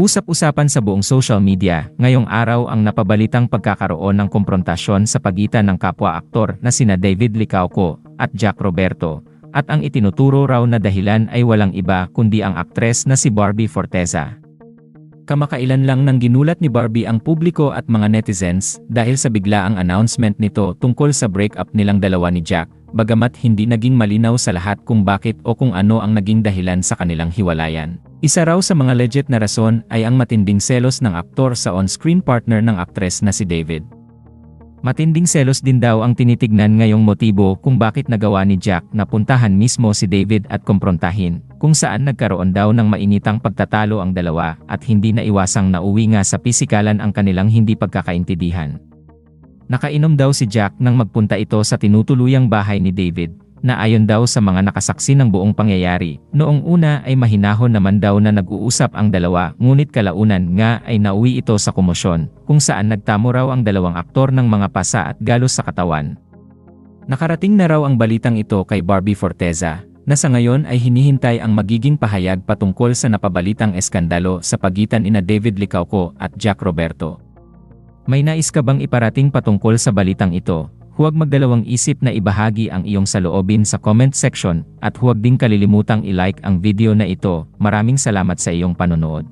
Usap-usapan sa buong social media, ngayong araw ang napabalitang pagkakaroon ng komprontasyon sa pagitan ng kapwa-aktor na sina David Licauco at Jack Roberto, at ang itinuturo raw na dahilan ay walang iba kundi ang aktres na si Barbie Forteza. Kamakailan lang nang ginulat ni Barbie ang publiko at mga netizens dahil sa biglaang announcement nito tungkol sa breakup nilang dalawa ni Jack, bagamat hindi naging malinaw sa lahat kung bakit o kung ano ang naging dahilan sa kanilang hiwalayan. Isa raw sa mga legit na rason ay ang matinding selos ng aktor sa on-screen partner ng aktres na si David. Matinding selos din daw ang tinitignan ngayong motibo kung bakit nagawa ni Jack na puntahan mismo si David at komprontahin, kung saan nagkaroon daw ng mainitang pagtatalo ang dalawa at hindi na iwasang nauwi nga sa pisikalan ang kanilang hindi pagkakaintindihan. Nakainom daw si Jack nang magpunta ito sa tinutuluyang bahay ni David, na ayon daw sa mga nakasaksi ng buong pangyayari, noong una ay mahinahon naman daw na nag-uusap ang dalawa ngunit kalaunan nga ay nauwi ito sa komosyon, kung saan nagtamo raw ang dalawang aktor ng mga pasa at galos sa katawan. Nakarating na raw ang balitang ito kay Barbie Forteza, na sa ngayon ay hinihintay ang magiging pahayag patungkol sa napabalitang eskandalo sa pagitan ina David Licauco at Jack Roberto. May nais ka bang iparating patungkol sa balitang ito? Huwag magdalawang isip na ibahagi ang iyong saloobin sa comment section at huwag ding kalilimutang i-like ang video na ito. Maraming salamat sa iyong panonood.